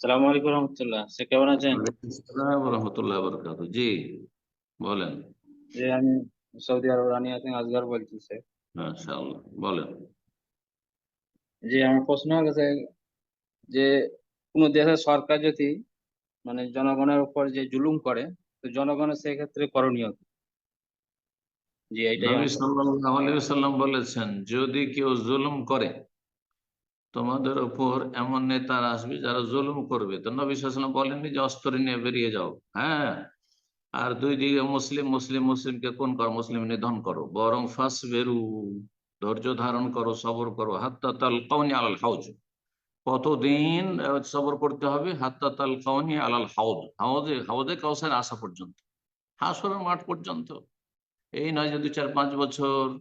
সালাম আলাইকুম রহমতুল্লাহ। সে কেমন আছেন? রহমতুল্লাহ বরকাত। জি বলেন। যে আমি সৌদি আরব রানী আছেন আজগার বলছি স্যার। মাশাআল্লাহ বলেন। যে আমার প্রশ্ন হচ্ছে যে কোন দেশের সরকার যদি মানে জনগণের উপর যে জুলুম করে তো জনগণের সেক্ষেত্রে করণীয় কি? জি এইটাই নবী সাল্লাল্লাহু আলাইহি বলেছেন যদি কেউ জুলুম করে তোমাদের উপর এমন নেতারা আসবে যারা জুলুম করবে। তো নবী সাল্লাম বলেননি যে, অস্ত্র নিয়ে বেরিয়ে যাও। হ্যাঁ? আর দুই দিকে মুসলিম মুসলিম, মুসলিমকে কোন কর, মুসলিম নিধন করো। বরং ফাস বেরু ধৈর্য ধারণ করো, সবর করো। হাত্তা তাল কাউনি আলাল হাউজ। কতদিন সবর করতে হবে? হাত্তা তাল কাউনি আলাল হাউদ হাউদে হাউদে কাউসার আসা পর্যন্ত। হাসরের মাঠ পর্যন্ত। এই নয় যে যদি চার পাঁচ বছর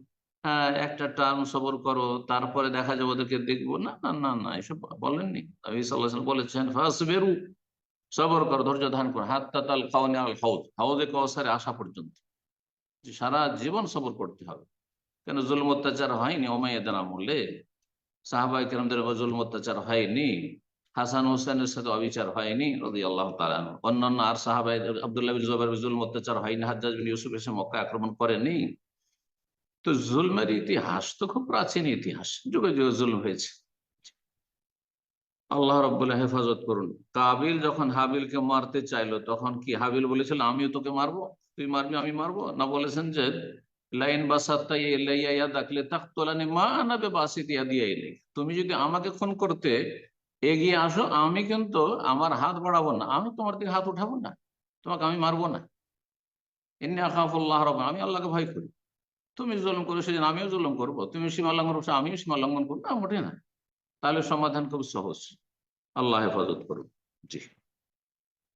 একটা টার্ম সবর করো, তারপরে দেখা যাবে ওদেরকে দেখব। না না না না, এসব বলেননি। নবী ওয়াসাল্লাম বলেছেন সবর করো, ধৈর্য ধারণ করো, হাত্তা তাল কাউনি আল হাউদ হাউদে কাউসারে আসা পর্যন্ত। সারা জীবন সবর করতে হবে। কেন জুলম অত্যাচার হয়নি? ওমাইয়াদের আমলে সাহাবাই কেরামদের জুলম অত্যাচার হয়নি। হাসান হোসেনের সাথে অবিচার হয়নি রদি আল্লাহ তালা অন্যান্য আর সাহাবাই আবদুল্লাহ জুবাইর জুলম অত্যাচার হয়নি। বিন ইউসুফ এসে মক্কা আক্রমণ করেনি। তো জুলমের ইতিহাস তো খুব প্রাচীন ইতিহাস। যুগে যুগে জুলম হয়েছে। আল্লাহ রব্বুল্লাহ হেফাজত করুন। কাবিল যখন হাবিলকে মারতে চাইলো, তখন কি হাবিল বলেছিল, আমিও তোকে মারবো? তুই মারবি, আমি মারবো? না বলেছেন যে, লাইন বাসাত্তা ইলাইয়া দাখলে তাকতলানি মা আনাবে বাসিত দিয়া এলে তুমি যদি আমাকে খুন করতে এগিয়ে আসো, আমি কিন্তু আমার হাত বাড়াবো না। আমি তোমার দিকে হাত উঠাবো না। তোমাকে আমি মারবো না। এমনি আকাফুল্লাহ রব আমি আল্লাহকে ভয় করি। তুমি জুলুম করো, সেদিন আমিও জুলুম করব। তুমি সীমা লঙ্ঘন করছ, আমিও সীমা লঙ্ঘন করব। মোটে না। তাহলে সমাধান খুব সহজ। আল্লাহ হেফাজত করুন জি।